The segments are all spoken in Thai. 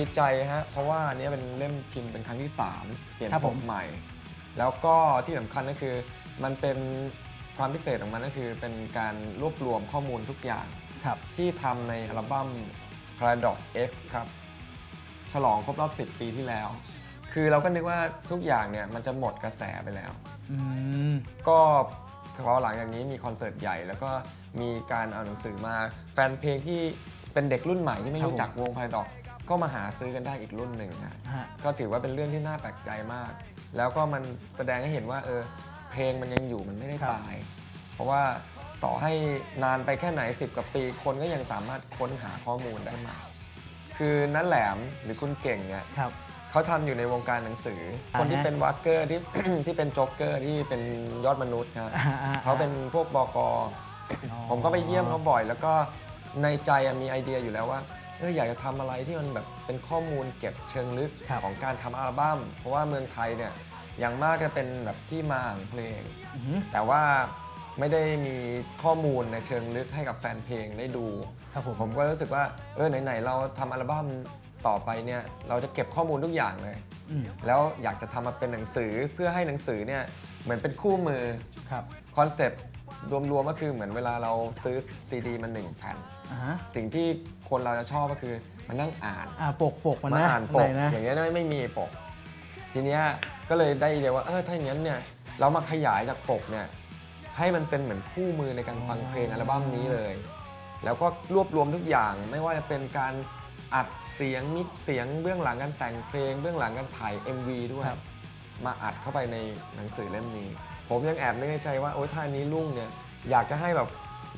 ก็รู้สึกดีใจฮะเพราะว่าอันนี้เป็นเล่มพิมพ์เป็นครั้งที่3เปลี่ยนครับปผกมใหม่ แล้วก็ที่สำคัญก็คือ มันเป็นความพิเศษของมันก็คือเป็นการรวบรวมข้อมูลทุกอย่าง ครับ ที่ทำในอัลบั้ม Paradox X ครับ ฉลองครบรอบ 10 ปีที่แล้ว คือเราก็นึกว่าทุกอย่างเนี่ยมันจะหมดกระแสไปแล้ว อืม ก็พอหลังจากนี้มีคอนเสิร์ตใหญ่ แล้วก็มีการเอาหนังสือมาแฟนเพลงที่เป็นเด็กรุ่นใหม่ที่ไม่ครับรู้จักวง Paradox ก็มาหาซื้อกันได้อีกรุ่นหนึ่งฮะฮะ ก็ถือว่าเป็นเรื่องที่น่าแปลกใจมาก แล้วก็มันแสดงให้เห็นว่าเออเพลงมันยังอยู่มันไม่ได้ครับ ตาย เพราะว่าต่อให้นานไปแค่ไหน 10กว่าปีคนก็ยังสามารถค้นหาข้อมูลได้มา คือนันแหลมหรือคุณเก่งเนี่ย ครับ เขาทำอยู่ในวงการหนังสือ อ่าฮะคนที่เป็นวักเกอร์ที่ ที่เป็นโจ๊กเกอร์ที่เป็นยอดมนุษย์ครับอ่าอ่าเขาเป็นพวกบกอ๋อผมก็ไปเยี่ยมเขาบ่อย แล้วก็ในใจอะมีไอเดียอยู่แล้วว่า เอออยากจะทำอะไรที่มันแบบเป็นข้อมูลเก็บเชิงลึกครับ ของการทำอัลบั้มเพราะว่าเมืองไทยเนี่ยอย่างมากจะเป็นแบบที่มาของเพลง อือหือแต่ว่าไม่ได้มีข้อมูลในเชิงลึกให้กับแฟนเพลงได้ดู ครับผมผมก็รู้สึกว่าเออไหนๆเราทำอัลบั้มต่อไปเนี่ยเราจะเก็บข้อมูลทุกอย่างเลย อืมแล้วอยากจะทำมาเป็นหนังสือเพื่อให้หนังสือเนี่ยเหมือนเป็นคู่มือครับ คอนเซปต์รวมๆก็คือเหมือนเวลาเราซื้อซีดีมาหนึ่งแผ่น อ่าฮะสิ่งที่คนเราจะชอบก็คือมานั่งอ่านอ่าปกปกมันมานะอ่านปกไหนะอย่างเงี้ยไม่ไม่มีปก ทีเนี้ยก็เลยได้ไอเดียว่าเออถ้าอย่างนั้นเนี่ยเรามาขยายจากปกเนี่ยให้มันเป็นเหมือนคู่มือในการฟังเพลงอัลบั้มนี้เลย แล้วก็รวบรวมทุกอย่างไม่ว่าจะเป็นการอัดเสียงมิกซ์เสียงเบื้องหลังการแต่งเพลง เบื้องหลังการถ่าย MV ด้วย ครับ มาอัดเข้าไปในหนังสือเล่มนี้ ผมยังแอบนึกในใจว่าโอ๊ยถ้าอันนี้รุ่งเนี่ยอยากจะให้แบบ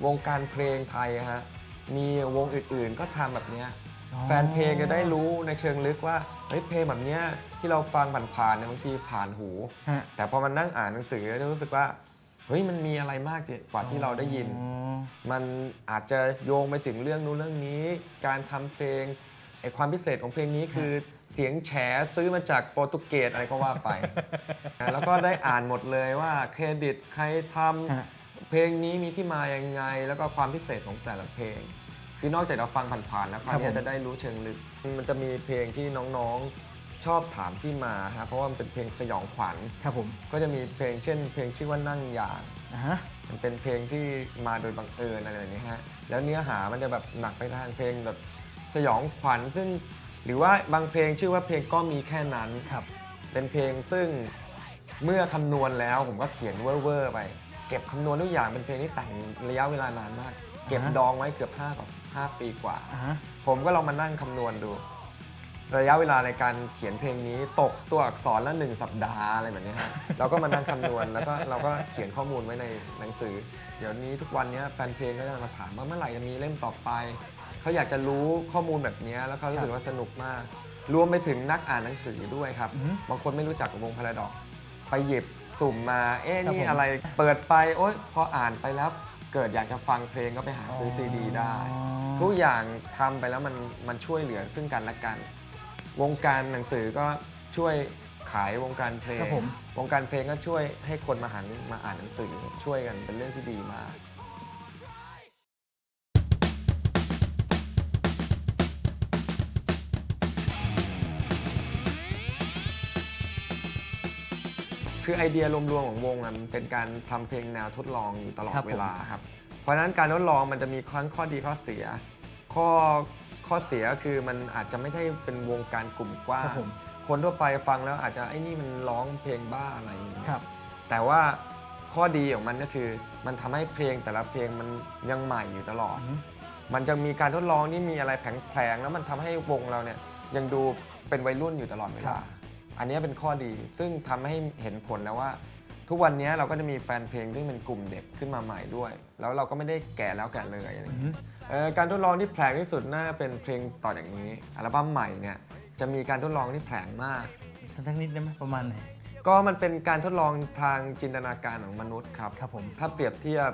วงการเพลงไทยอะฮะ มีวงอื่นๆ ก็ทำแบบเนี้ยอ๋อแฟนเพลงจะได้รู้ในเชิงลึกว่าเฮ้ยเพลงแบบเนี้ยที่เราฟังผ่านๆเนี่ยบางทีผ่านหู ฮะแต่พอมันนั่งอ่านหนังสือจะรู้สึกว่าเฮ้ยมันมีอะไรมากกว่าที่เราได้ยิน อ๋อ มันอาจจะโยงไปถึงเรื่องนู้นเรื่องนี้ การทำเพลงไอความพิเศษของเพลงนี้คือเสียงแฉซื้อมาจากโปรตุเกสอะไรก็ว่าไปแล้วก็ได้อ่านหมดเลยว่าเครดิตใครทฮะำ เพลงนี้มีที่มายังไง แล้วก็ความพิเศษของแต่ละเพลง คือนอกจากเราฟังผ่านๆแล้วคราวนี้จะได้รู้เชิงลึก มันจะมีเพลงที่น้องๆชอบถามที่มาฮะเพราะว่ามันเป็นเพลงสยองขวัญครับผมก็จะมีเพลงเช่น เพลงชื่อว่านั่งยางอ่าฮะ มันเป็นเพลงที่มาโดยบังเอิญอะไรแบบนี้ฮะแล้วเนื้อหามันจะแบบหนักไปทางเพลงแบบสยองขวัญซึ่งหรือว่าบางเพลงชื่อว่าเพลงก็มีแค่นั้นครับ เป็นเพลงซึ่งเมื่อคำนวณแล้วผมก็เขียนเว่อร์ๆไป เก็บคำนวณทุกอย่างเป็นเพลงที่แต่งระยะเวลานานมาก เก็บอ่าฮะดองไว้เกือบ5กับ5ปีกว่า อ่าฮะผมก็ลองมานั่งคำนวณดู ระยะเวลาในการเขียนเพลงนี้ตกตัวอักษรละหนึ่งสัปดาห์อะไรแบบนี้ฮะ เราก็มานั่งคำนวณแล้วก็เราก็เขียนข้อมูลไว้ในหนังสือ เดี๋ยวนี้ทุกวันนี้แฟนเพลงก็จะมาถามว่าเมื่อไหร่จะมีเล่มต่อไป เขาอยากจะรู้ข้อมูลแบบนี้แล้วเขารู้สึกว่าสนุกมาก รวมไปถึงนักอ่านหนังสือด้วยครับ อือฮึ บางคนไม่รู้จักวงพาราดอก ไปหยิบ สุ่มมา เอ๊ะครับนี่ผม อะไรเปิดไปโอ๊ยพออ่านไปแล้วเกิดอยากจะฟังเพลงก็ไปหาซื้อซีดีได้ ทุกอย่างทำไปแล้วมันมันช่วยเหลือซึ่งกันและกัน วงการหนังสือก็ช่วยขายวงการเพลง ครับผม วงการเพลงก็ช่วยให้คนมาหันมาอ่านหนังสือช่วยกันเป็นเรื่องที่ดีมาก คือไอเดียรวมๆของวงอะมันเป็นการทำเพลงแนวทดลองอยู่ตลอดครับผม เวลาครับ เพราะฉะนั้นการทดลองมันจะมีทั้งข้อดีข้อเสีย ข้อข้อเสียคือมันอาจจะไม่ได้เป็นวงการกลุ่มกว้าครังบผมคนทั่วไปฟังแล้วอาจจะไอ้นี่มันร้องเพลงบ้าอะไรอย่างเงี้ย ครับ แต่ว่าข้อดีของมันก็คือมันทำให้เพลงแต่ละเพลงมันยังใหม่อยู่ตลอด อือฮึมันจะมีการทดลองที่มีอะไรแผลงๆแล้วมันทำให้วงเราเนี่ยยังดูเป็นวัยรุ่นอยู่ตลอดเวลา อันนี้เป็นข้อดีซึ่งทำให้เห็นผลแล้วว่า ทุกวันนี้เราก็จะมีแฟนเพลงที่เป็นกลุ่มเด็กขึ้นมาใหม่ด้วย แล้วเราก็ไม่ได้แก่แล้วแก่เลยอะไรออืย่างอเงี้ยฮึเอ่อการทดลองที่แผลงที่สุดน่าจะเป็นเพลงต่อจากนี้อัลบั้มใหม่เนี่ยจะมีการทดลองที่แผลงมากสักนิดได้ไหมประมาณไหนก็มันเป็นการทดลองทางจินตนาการของมนุษย์ครับครับผมถ้าเปรียบเทียบ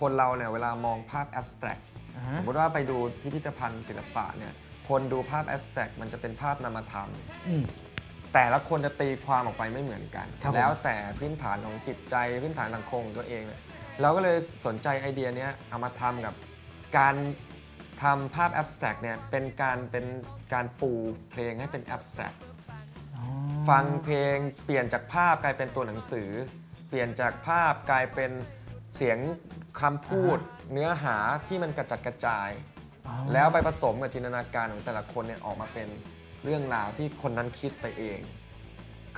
คนเราเนี่ยเวลามองภาพแอบสแตรกอ่าฮะสมมติว่าไปดูพิพิธภัณฑ์ศิลปะเนี่ยคนดูภาพแอบสแตรกมันจะเป็นภาพนามธรรมอืม แต่ละคนจะตีความออกไปไม่เหมือนกัน ครับผม แล้วแต่พื้นฐานของจิตใจพื้นฐานสังคมของตัวเองเนี่ยเราก็เลยสนใจไอเดียเนี้ยเอามาทำกับการทำภาพแอบสแตรกเนี่ยเป็นการเป็นการปูเพลงให้เป็นแอบสแตรก อ๋อ ฟังเพลงเปลี่ยนจากภาพกลายเป็นตัวหนังสือ เปลี่ยนจากภาพกลายเป็นเสียงคำพูด เนื้อหาที่มันกระจัดกระจาย อ๋อ แล้วไปผสมกับจินตนาการของแต่ละคนเนี่ยออกมาเป็น เรื่องราวที่คนนั้นคิดไปเอง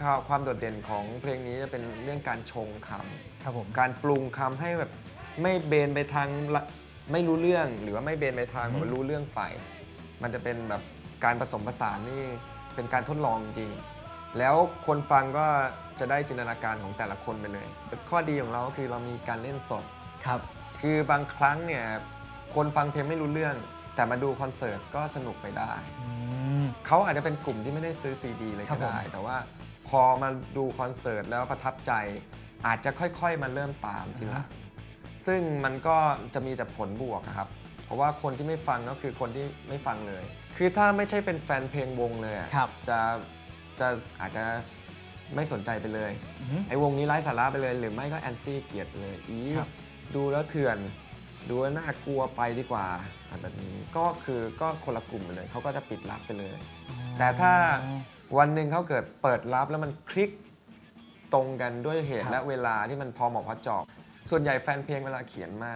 ข้าวความโดดเด่นของเพลงนี้จะเป็นเรื่องการชงคำครับผมการปรุงคำให้แบบไม่เบนไปทางละไม่รู้เรื่องหรือว่าไม่เบนไปทางแบบรู้เรื่องไป มันจะเป็นแบบการผสมผสานนี่เป็นการทดลองจริง แล้วคนฟังก็จะได้จินตนาการของแต่ละคนไปเลย ข้อดีของเราก็คือเรามีการเล่นสดครับ คือบางครั้งเนี่ยคนฟังเพลงไม่รู้เรื่อง แต่มาดูคอนเสิร์ตก็สนุกไปได้อืม เขาอาจจะเป็นกลุ่มที่ไม่ได้ซื้อซีดีเลยครัก็บผม ได้ แต่ว่าพอมาดูคอนเสิร์ตแล้วประทับใจ อาจจะค่อยๆมาเริ่มตามทีละซึ่งมันก็จะมีแต่ผลบวกอะครับ เพราะว่าคนที่ไม่ฟังก็คือคนที่ไม่ฟังเลย คือถ้าไม่ใช่เป็นแฟนเพลงวงเลยอะครับ จะจะอาจจะไม่สนใจไปเลย อืมไอ้วงนี้ไร้สาระไปเลยหรือไม่ก็แอนตี้เกลียดไปเลยอีครับ ดูแล้วเถื่อน ดูแล้วน่ากลัวไปดีกว่าอะไรแบบนี้ก็คือก็คนละกลุ่มไปเลยเขาก็จะปิดรับไปเลย แต่ถ้าวันหนึ่งเขาเกิดเปิดรับแล้วมันคลิกตรงกันด้วยเหตุครับและเวลาที่มันพอเหมาะพอเจาะส่วนใหญ่แฟนเพลงเวลาเขียนมา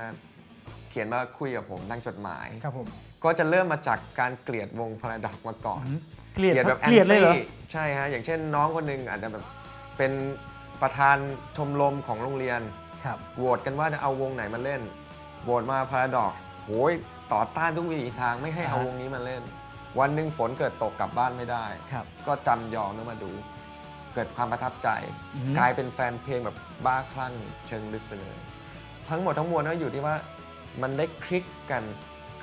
เขียนมาคุยกับผมทางจดหมาย ครับผมก็จะเริ่มมาจากการเกลียดวงพาราดอกมาก่อนอืมเกลียดแบบเกลียดเลยเหรอ anti ใช่ฮะ อย่างเช่นน้องคนหนึ่งอาจจะแบบเป็นประธานชมรมของโรงเรียน ครับ โหวตกันว่าจะเอาวงไหนมาเล่น โหวตมาพาราดอกโหยต่อต้านทุกวิถีทางไม่ให้เอาอ่าฮะวงนี้มาเล่น วันหนึ่งฝนเกิดตกกลับบ้านไม่ได้ ครับ ก็จำยอมแล้วมาดู เกิดความประทับใจ อืมกลายเป็นแฟนเพลงแบบบ้าคลั่งเชิงลึกไปเลย ทั้งหมดทั้งมวลก็อยู่ที่ว่ามันได้คลิกกัน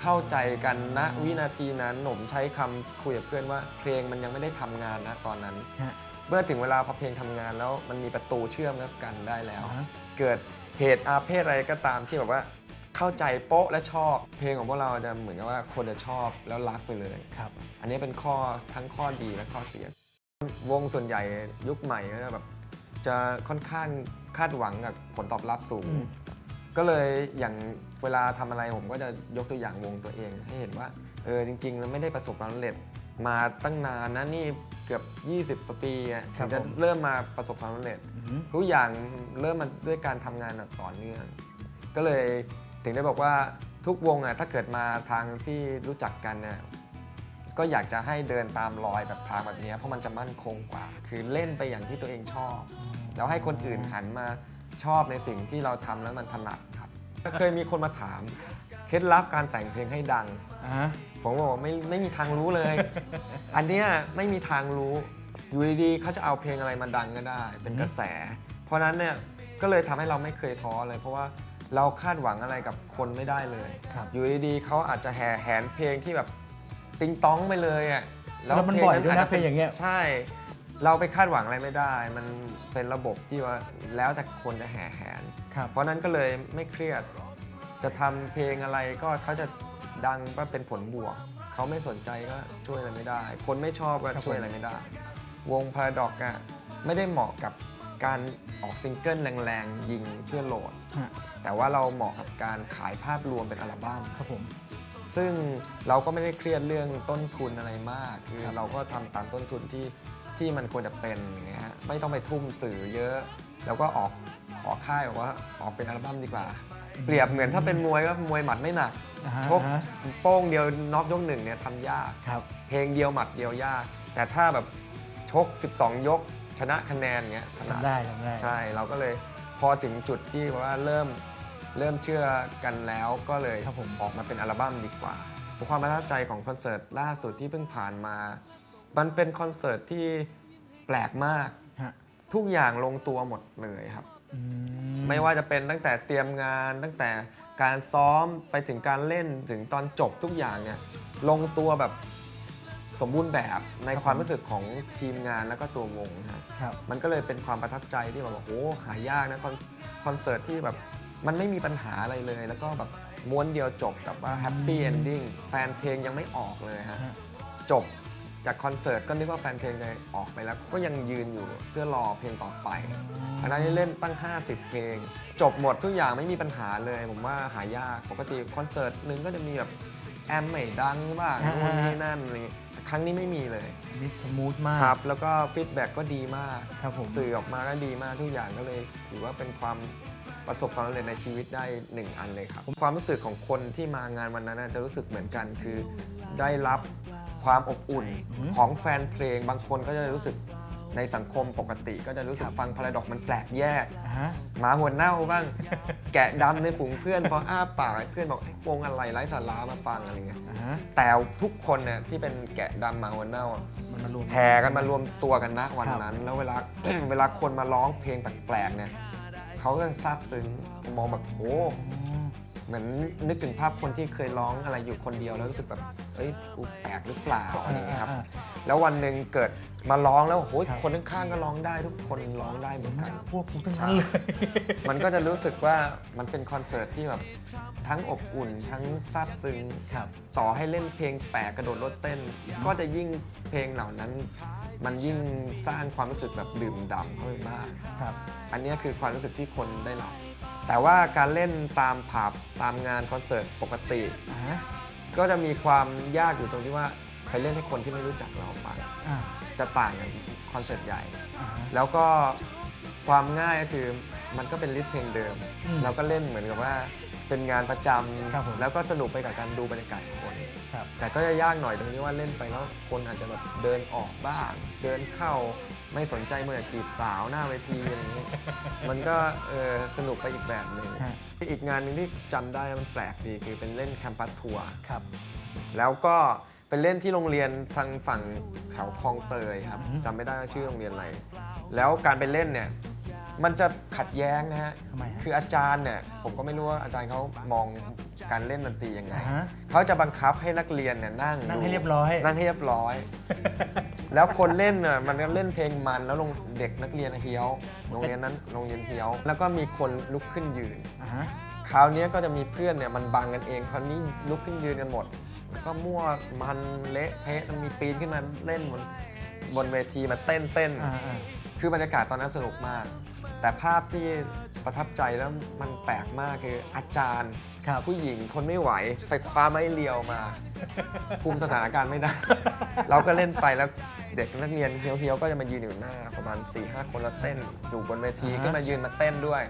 เข้าใจกันณวินาทีนั้นหนุ่มใช้คำคุยกับเพื่อนว่าเพลงมันยังไม่ได้ทำงานนะตอนนั้น ฮะเมื่อถึงเวลาพอเพลงทำงานแล้วมันมีประตูเชื่อมกันได้แล้ว อ่าฮะ เกิดเหตุอาเพศอะไรก็ตามที่แบบว่า เข้าใจโป๊ะและชอบ เพลงของพวกเราจะเหมือนกับว่าคนจะชอบแล้วรักไปเลยครับ อันนี้เป็นข้อทั้งข้อดีและข้อเสีย วงส่วนใหญ่ยุคใหม่ก็จะแบบจะค่อนข้างคาดหวังกับผลตอบรับสูงอืมก็เลยอย่างเวลาทำอะไรผมก็จะยกตัวอย่างวงตัวเอง ให้เห็นว่าเออจริงๆแล้วไม่ได้ประสบความสำเร็จมาตั้งนานนะนี่เกือบ 20กว่าปีอะครัถึบงจะผมเริ่มมาประสบความสำเร็จอืมทุกอย่างเริ่มมาด้วยการทำงานแบบต่อเนื่อง ก็เลย ถึงได้บอกว่าทุกวงอะถ้าเกิดมาทางที่รู้จักกันเนี่ยก็อยากจะให้เดินตามรอยแบบทางแบบเนี้ยเพราะมันจะมั่นคงกว่า คือเล่นไปอย่างที่ตัวเองชอบ แล้วให้คนอื่นหันมาชอบในสิ่งที่เราทำแล้วมันถนัดครับเคยมีคนมาถามเคล็ดลับการแต่งเพลงให้ดัง อ่าฮะผมบอกว่าไม่ไม่มีทางรู้เลย อันเนี้ยไม่มีทางรู้ อยู่ดีๆเขาจะเอาเพลงอะไรมาดังก็ได้ เป็นกระแส เพราะฉะนั้นเนี่ยก็เลยทำให้เราไม่เคยท้อเลย เพราะว่า เราคาดหวังอะไรกับคนไม่ได้เลย ครับอยู่ดีๆเขาอาจจะแห่แหนเพลงที่แบบติงต้องไปเลยอะแล้วมันบ่อยด้วยนะเพลงอย่างเงี้ย ใช่ เราไปคาดหวังอะไรไม่ได้ มันเป็นระบบที่ว่าแล้วแต่คนจะแห่แหน ครับ เพราะนั้นก็เลยไม่เครียด จะทำเพลงอะไรก็เขาจะดังก็เป็นผลบวก เขาไม่สนใจก็ช่วยอะไรไม่ได้ คนไม่ชอบก็ครับช่วยอะไรไม่ได้ วงพาราดอกอะไม่ได้เหมาะกับการออกซิงเกิลแรงๆ ยิงเพื่อโหลด ฮะ แต่ว่าเราเหมาะกับการขายภาพรวมเป็นอัลบั้มครับผม ซึ่งเราก็ไม่ได้เครียดเรื่องต้นทุนอะไรมาก คือครับเราก็ทำตามต้นทุนที่ที่มันควรจะเป็นอย่างเงี้ยฮะไม่ต้องไปทุ่มสื่อเยอะ แล้วก็ออกขอค่ายบอกว่าออกเป็นอัลบั้มดีกว่า เปรียบเหมือนถ้าเป็นมวยก็มวยหมัดไม่หนักอ่าฮะชกโป้งเดียวน็อกยกหนึ่งเนี่ยทำยาก ครับ เพลงเดียวหมัดเดียวยาก แต่ถ้าแบบชก 12 ยกชนะคะแนนเงี้ยถนัดทำได้ทำได้ ใช่เราก็เลยพอถึงจุดที่ว่าเริ่ม เริ่มเชื่อกันแล้วก็เลยครับผมออกมาเป็นอัลบั้มดีกว่า ความประทับใจของคอนเสิร์ตล่าสุดที่เพิ่งผ่านมา มันเป็นคอนเสิร์ตที่แปลกมาก ฮะทุกอย่างลงตัวหมดเลยครับ อืไม่ว่าจะเป็นตั้งแต่เตรียมงานตั้งแต่การซ้อมไปถึงการเล่นถึงตอนจบทุกอย่างเนี่ยลงตัวแบบสมบูรณ์แบบในความรู้สึกของทีมงานแล้วก็ตัววงนะครับ ครับ มันก็เลยเป็นความประทับใจที่แบบว่าโอ้หายากนะคอนคอนเสิร์ตที่แบบ มันไม่มีปัญหาอะไรเลย แล้วก็แบบม้วนเดียวจบกับว่าแฮปปี้อืมเอนดิ้งแฟนเพลงยังไม่ออกเลยฮะฮะ จบจากคอนเสิร์ตก็นึกว่าแฟนเพลงจะออกไปแล้ว ก็ยังยืนอยู่เพื่อรอเพลงต่อไปอันนั้นเล่นตั้ง 50 เพลง จบหมดทุกอย่างไม่มีปัญหาเลย ผมว่าหายากปกติคอนเสิร์ตหนึ่งก็จะมีแบบแอมไม่ดังบ้างอ่านู่นนี่นั่นอะไรเงี้ยครั้งนี้ไม่มีเลยนี่สมูทมากครับแล้วก็ฟีดแบ็กก็ดีมากครับผมสื่อออกมาก็ดีมากทุกอย่างก็เลยถือว่าเป็นความ ประสบความสำเร็จในชีวิตได้หนึ่งอันเลยครับ ความรู้สึกของคนที่มางานวันนั้นนะจะรู้สึกเหมือนกันคือได้รับความอบอุ่นอืมของแฟนเพลง บางคนก็จะรู้สึกในสังคมปกติ ก็จะรู้สึกฟังพาราดอกมันแปลกแยกอ่าฮะหมาหัวเน่าบ้าง แกะดำในฝูงเพื่อนพออ้าปากเพื่อนบอกไอ้วงอะไรไร้สาระมาฟังอะไรเงี้ยอ่าฮะแต่ทุกคนเนี่ยที่เป็นแกะดำหมาหัวเน่าอะมันมารวมแห่กันมารวมตัวกันนะวันครับนั้น แล้วเวลาเวลาคนมาร้องเพลงแปลกๆเนี่ย เขาก็ซาบซึ้งมองแบบโอ้อ๋อเหมือนนึกถึงภาพคนที่เคยร้องอะไรอยู่คนเดียวแล้วรู้สึกแบบเอ้ยกูแปลกหรือเปล่าอะไรอย่างเงี้ยครับอ่าแล้ววันหนึ่งเกิดมาร้องแล้วโอ้ยครับคนข้างๆก็ร้องได้ทุกคนร้องได้เหมือนกันพวกคุณทั้งนั้นเลยมันก็จะรู้สึกว่ามันเป็นคอนเสิร์ตที่แบบทั้งอบอุ่นทั้งซาบซึ้งครับต่อให้เล่นเพลงแปลกกระโดดรถเต้น ก็จะยิ่งเพลงเหล่านั้น มันยิ่งสร้างความรู้สึกแบบดื่มด่ำเข้าไปมากครับ อันเนี้ยคือความรู้สึกที่คนได้รับ แต่ว่าการเล่นตามผับตามงานคอนเสิร์ตปกติอ่าฮะก็จะมีความยากอยู่ตรงที่ว่าไปเล่นให้คนที่ไม่รู้จักเราฟังอ่าจะต่างกับคอนเสิร์ตใหญ่อ่าฮะแล้วก็ความง่ายก็คือมันก็เป็นลิสต์เพลงเดิมอืมเราก็เล่นเหมือนกับว่า เป็นงานประจครับผมำแล้วก็สนุกไปกับการดูบรรยากาศของคน ครับ แต่ก็จะยากหน่อยตรงที่ว่าเล่นไปแล้วคนอาจจะแบบเดินออกบ้าง เดินเข้าไม่สนใจเมื่อจีบสาวหน้าเวทีอะไรอย่างนี้ มันก็เออสนุกไปอีกแบบหนึ่งฮะ อีกงานหนึ่งที่จำได้มันแปลกดีคือเป็นเล่นแคมปัสทัวร์ ครับ แล้วก็ไปเล่นที่โรงเรียนทางฝั่งเขาคลองเตยครับอืมจำไม่ได้ว่าชื่อโรงเรียนอะไร แล้วการไปเล่นเนี่ย มันจะขัดแย้งนะฮะ ทำไมฮะคืออาจารย์เนี่ยผมก็ไม่รู้ว่าอาจารย์เขามองการเล่นดนตรียังไง อ่าฮะเขาจะบังคับให้นักเรียนเนี่ยนั่งนั่งดูให้เรียบร้อย นั่งให้เรียบร้อย แล้วคนเล่นน่ะมันก็เล่นเพลงมันแล้วลงเด็กนักเรียนเฮี้ยว โรงเรียนนั้นโรงเรียนเฮี้ยว แล้วก็มีคนลุกขึ้นยืน อ่าฮะคราวนี้ก็จะมีเพื่อนเนี่ยมันบังกันเองคราวนี้ลุกขึ้นยืนกันหมดแล้วก็มั่วมันเละเทะมันมีปีนขึ้นมาเล่นบนบนเวทีมาเต้นเต้น อ่าอ่าคือบรรยากาศตอนนั้นสนุกมาก แต่ภาพที่ประทับใจแล้วมันแปลกมากคืออาจารย์ครับผู้หญิงทนไม่ไหวไปคว้าไม้เรียวมา คุมสถานการณ์ไม่ได้ เราก็เล่นไปแล้วเด็กนักเรียนเฮี้ยวๆก็จะมายืนอยู่หน้า ประมาณ4ี่ห้าคนแล้วเต้น อยู่บนเวทีอ่าฮะขึ้นมายืนมาเต้นด้วย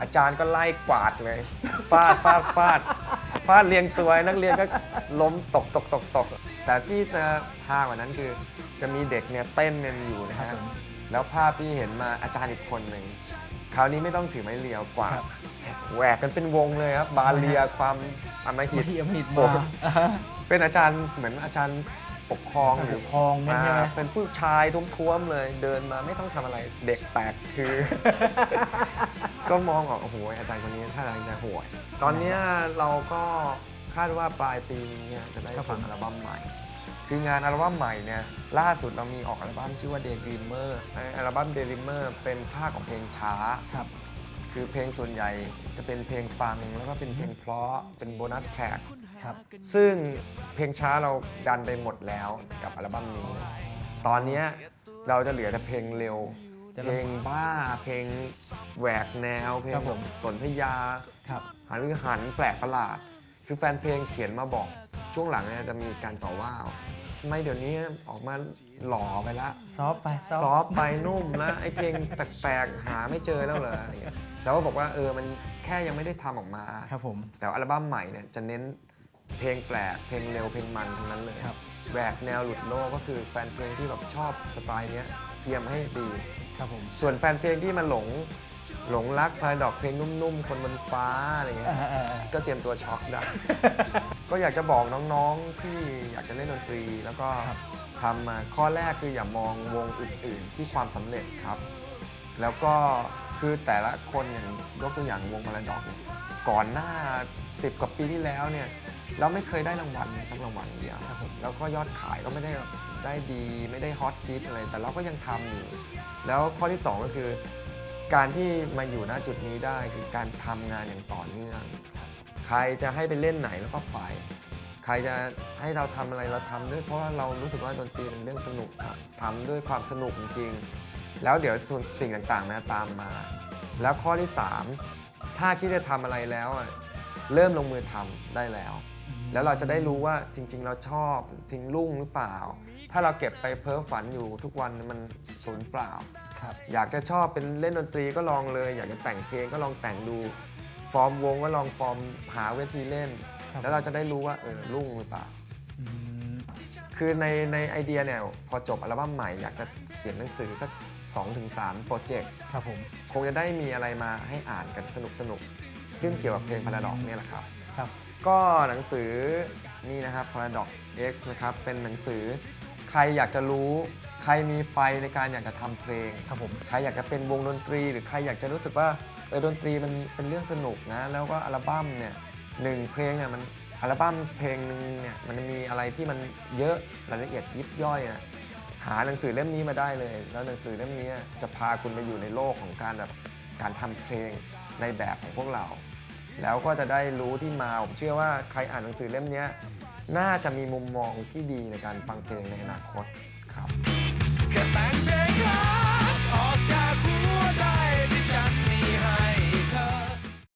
อาจารย์ก็ไล่กวาดเลยฟาดฟาดฟาดฟาดเรียงตัวนักเรียนก็ล้มตกตกตกตกแต่ที่จะฮากว่านั้นคือจะมีเด็กเนี่ยเต้นกันอยู่นะครับฮะผม แล้วภาพที่เห็นมาอาจารย์อีกคนหนึ่งคราวนี้ไม่ต้องถือไม้เรียวกวาดครับ แหวกกันเป็นวงเลยครับ บาเลียความอำมหิไม่ตที่อมิดโอ้มาโหเป็นอาจารย์เหมือนอาจารย์ปกครองหหรืรือ อคลองนั่นใช่ไหม อ่าเป็นผู้ชายท้วมๆเลย เดินมาไม่ต้องทำอะไรเด็กแตกคือ ก็มองออกโอ้โหอาจารย์คนนี้ท่าทางจะโหดตอนเนี้ยเราก็คาดว่าปลายปีนี้เนี่ยจะได้ครับผฟังมอัลบั้มใหม่ คืองานอัลบั้มใหม่เนี่ยล่าสุดเรามีออกอัลบั้มชื่อว่า Daydreamer ในอัลบั้ม Daydreamer เป็นภาคของเพลงช้าครับคือเพลงส่วนใหญ่จะเป็นเพลงฟังแล้วก็เป็นเพลงเพราะเป็นโบนัสแทร็กครับซึ่งเพลงช้าเราดันไปหมดแล้วกับอัลบั้มนี้ ตอนเนี้ยเราจะเหลือแต่เพลงเร็วจะเพลงบ้า เพลงแหวกแนว เพลงครับผมสนธยาครับหันหรือหันแปลกประหลาด คือแฟนเพลงเขียนมาบอกช่วงหลังเนี่ยจะมีการต่อว่าทำ ไมเดี๋ยวนี้ออกมาหล่อไปละ ซอฟต์ไปซอฟต์ไปนุ่มแล้วไอ้เพลงแปลกๆหาไม่เจอแล้วเหรออะไรเงี้ยเราก็บอกว่าเออมันแค่ยังไม่ได้ทำออกมา ครับผม แต่ว่าอัลบั้มใหม่เนี่ยจะเน้นเพลงแปลก เพลงเร็วเพลงมันทั้งนั้นเลยครับ แหวกแนวหลุดโลกก็คือแฟนเพลงที่แบบชอบสไตล์เนี้ยเตรียมให้ดี ครับผม ส่วนแฟนเพลงที่มาหลง หลงรักพาดอกเพลงนุ่มๆ คนบนฟ้าอะไรเงี้ยอ่าอ่าอ่าก็เตรียมตัวช็อกได้ ก็อยากจะบอกน้องๆ ที่อยากจะเล่นดนตรี แล้วก็ครับทำมาข้อแรกคืออย่ามองวงอื่นๆ ที่ความสำเร็จครับ แล้วก็คือแต่ละคนอย่างยกตัวอย่างวงพาราดอกเนี่ยก่อนหน้า 10 กว่าปีที่แล้วเนี่ยเราไม่เคยได้รางวัลสักรางวัลเดียวครับผมแล้วก็ยอดขายก็ไม่ได้แบบได้ดี ไม่ได้ฮอตฮิตอะไร แต่เราก็ยังทำอยู่ แล้วข้อที่ 2 ก็คือ การที่มาอยู่ณจุดนี้ได้คือการทำงานอย่างต่อเนื่อง ใครจะให้ไปเล่นไหนแล้วก็ไป ใครจะให้เราทำอะไรเราทำด้วยเพราะว่าเรารู้สึกว่าดนตรีเป็นเรื่องสนุกครับทำด้วยความสนุกจริงๆ แล้วเดี๋ยวส่วนสิ่งต่างๆนะตามมา แล้วข้อที่ 3 ถ้าคิดจะทำอะไรแล้วอะเริ่มลงมือทำได้แล้วอแล้วเราจะได้รู้ว่าจริง ๆ เราชอบจริงรุ่งหรือเปล่า ถ้าเราเก็บไปเพ้อฝันอยู่ทุกวันมันสูญเปล่า ครับ อยากจะชอบเป็นเล่นดนตรีก็ลองเลย อยากจะแต่งเพลงก็ลองแต่งดู ฟอร์มวงก็ลองฟอร์มหาเวทีเล่น ครับ แล้วเราจะได้รู้ว่าเออรุ่งหรือเปล่า อืมคือในในไอเดียเนี่ยพอจบอัลบั้มใหม่อยากจะเขียนหนังสือสัก 2-3 โปรเจกต์ ครับผม คงจะได้มีอะไรมาให้อ่านกันสนุกสนุกๆซึ่งเกี่ยวกับเพลงพาราดอกเนี่ยแหละครับ ครับ ก็หนังสือนี่นะครับ Paradox X นะครับ เป็นหนังสือ ใครอยากจะรู้ ใครมีไฟในการอยากจะทำเพลง ครับผม ใครอยากจะเป็นวงดนตรี หรือใครอยากจะรู้สึกว่าเออดนตรีมันเป็นเรื่องสนุกนะ แล้วก็อัลบั้มเนี่ยหนึ่งเพลงเนี่ยมันอัลบั้มเพลงหนึ่งเนี่ยมันมีอะไรที่มันเยอะรายละเอียดยิบย่อยนะหาหนังสือเล่มนี้มาได้เลย แล้วหนังสือเล่มนี้จะพาคุณไปอยู่ในโลกของการแบบการทำเพลงในแบบของพวกเรา แล้วก็จะได้รู้ที่มาผมเชื่อว่าใครอ่านหนังสือเล่มเนี้ย น่าจะมีมุมมองที่ดีในการฟังเพลงในอนาคตครับ